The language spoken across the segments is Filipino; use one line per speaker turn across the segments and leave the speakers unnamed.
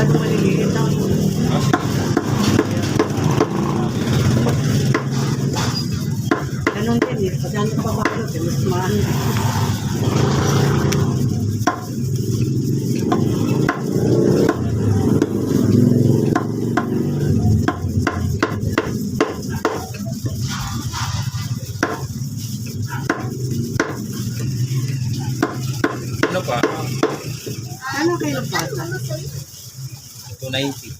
masyadong maliliit
sige.
Ganon din eh. Pag ano ka pabalot eh, mas mahal.
Ano pa?
Ano kayo ng bata?
290.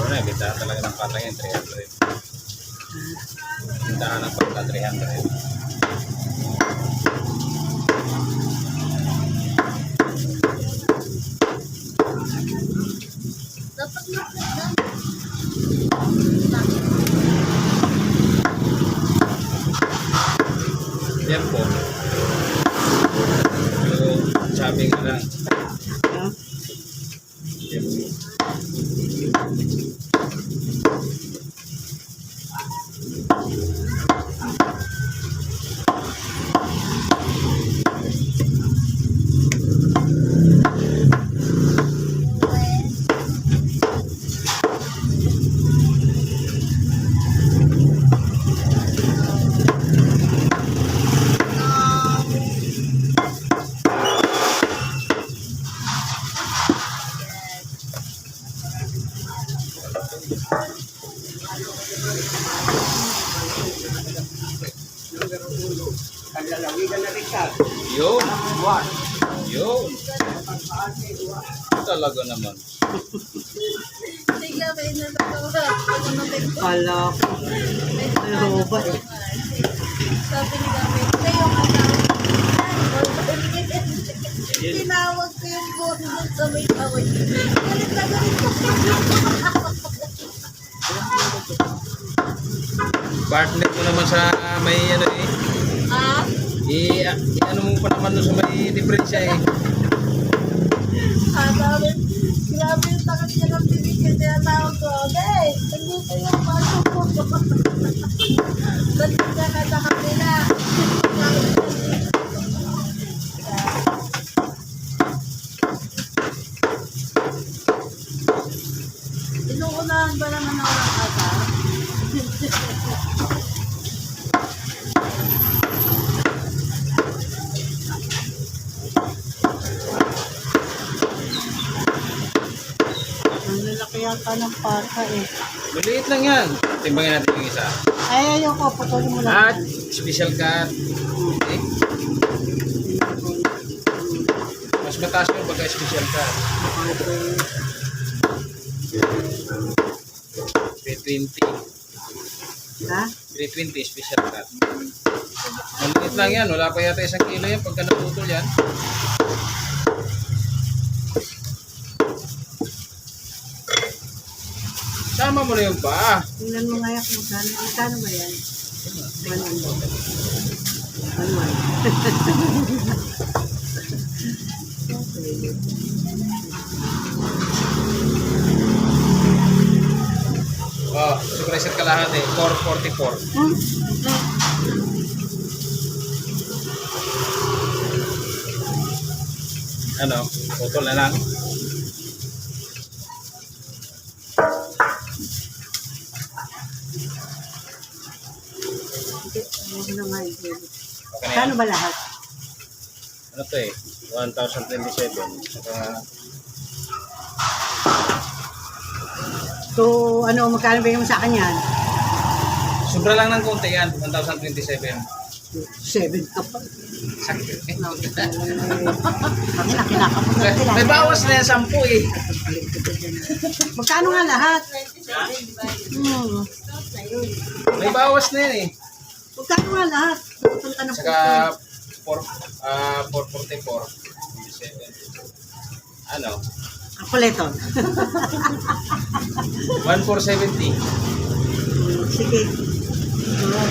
Wala, bintahan talaga ng pata yan, 300. Bintahan ng pata, 300.
Dapat na na.
Yan po. Pero, sabi nga lang? Yun. Yun. Talaga naman.
May nalagawa. Ano na may
Kala ko. Ayaw ba eh.
Sabi ni Gabi, yung asawa. Tinawag ko yung doon sa may tawag. Galit na galit ko.
Partner mo naman sa may ano eh.
Ah?
I, i ano mo pa naman sa may diferensya eh.
Ah, sabi, grabe yung takot niya ng bibigyan. Tinatawag ko, hey, nandito yung pasok ko. Galit ka na kanila. Inuunahan ba naman ako ng ata?
Ang lalaki yata ng pata eh.
Maliit lang yan. Timbangin natin yung isa.
Ay, ayoko. Putulin mo
At
lang.
special cut. Okay. Mas mataas yung pagka special cut. 320.
Ha?
320 special cut. Maliit lang yan. Wala pa yata isang kilo yan pagka naputol yan. Sama mo na yung paa.
Tingnan mo nga yan kung saan. Saan ba yan? One one ba? One one.
Oh, super set kalahati. 444.
Hmm?
Ano? Putol na lang.
Huwag na nga eh.
Okay na yan.
ba lahat?
Ano to eh? 1,027. Saka
So, ano, magkano bigyan mo sa akin yan?
Sobra lang ng konti yan. 1,027.
Seven ka pa.
Sakit eh.
Kami na kinakapag na sila.
May bawas na yan 10 eh.
Magkano nga lahat? Hmm.
May bawas na yan eh.
Magkano nga lahat? Punta na
Saka 4, ah 444. 27. Ano?
Kapuleton.
1,470.
Sige. Oh.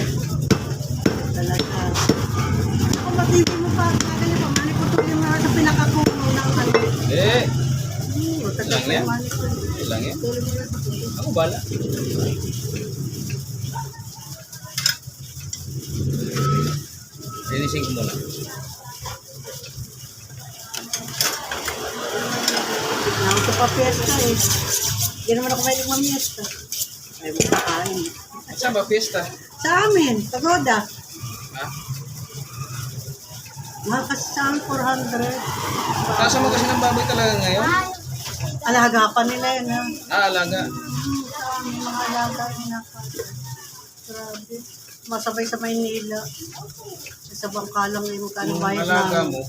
Talaga. Ako matindi mo pa. Kagaya pa. Maniputulin mo sa pinakapuno ng ano.
Eh,
Hmm, tagal
Lang yan?
pa maniputulin.
yun lang yan. Ako bala. Sinising ko muna.
Nauto pa piyesta eh. Hindi naman ako mahilig mamiesta. Ay, makakain.
Saan ba fiesta?
Sa amin, pagoda.
Ha?
Mahal kasi sa amin, 400.
Kasa mo kasi ng baboy talaga ngayon?
Alahagapan nila yun ha.
Ah, alaga.
Sa amin, mga alaga nila. Grabe. Masabay sa Maynila. Sa bangka lang yung
Yung
bayad
alaga
namin.
mo,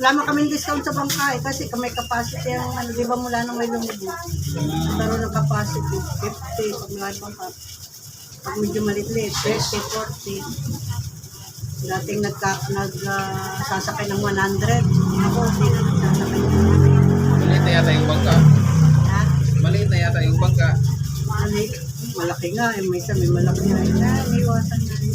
Wala man kaming discount sa bangka eh, kasi kami capacity ang ano, di ba mula nung may lumubo. Nagkaroon ng capacity, 50, pag may bangka. Pag medyo maliit-liit, 30, 40. Dating nagka, nag, ah, sasakay ng 100. Ako, hindi na nagsasakay ng 100.
maliit na yata yung bangka.
Ha?
Maliit na yata yung bangka.
Mali, malaki nga, eh, may isa may malaki na. Ah, iwasan na rin.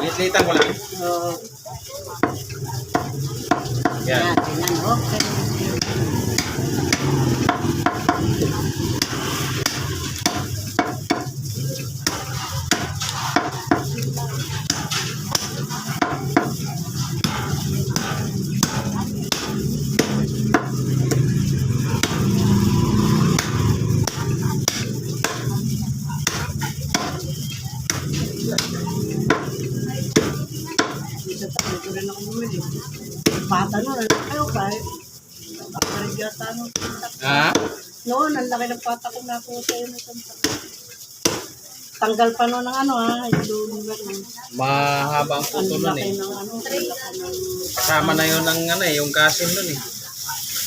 Liit-liitan mo lang.
So,
Yan.
yan, yan, okay. Isa tayo ko rin ako bumili. Bata noon, ano kayo ba? Bakarig yata nung
Ha?
Noon, ang laki ng pata ko sa'yo na santa. Tanggal pa noon ng ano ha, yung ganun.
Mahaba ang
Ang
puto nun
laki
eh.
ng ano, ang laki ng
Kasama na yun ng ano eh, yung kasim nun eh.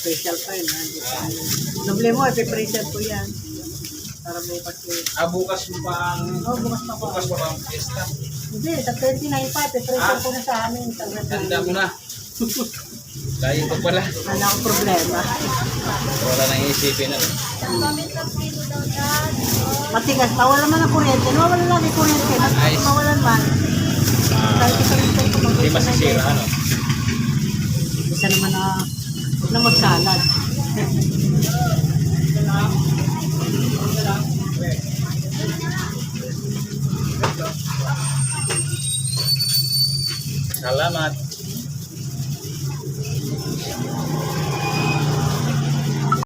special pa yun. ha. Doble mo, ipipresent ko yan. Para bukas yun.
Ah, bukas mo pa ang...
Oh, bukas pa ko.
Bukas pa ang fiesta?
Hindi, sa 29 pa, ipipresent ko na sa amin. Sa
Handa mo na. Dahil ko pala.
Wala akong problema.
Wala nang isipin ano.
Matigas, mawala man ang kuryente. Nawala lagi kuryente. Mas
Ayos.
mawalan man. Kahit ito rin tayo kung
Hindi masisira ano.
Isa naman na, huwag na magsalad.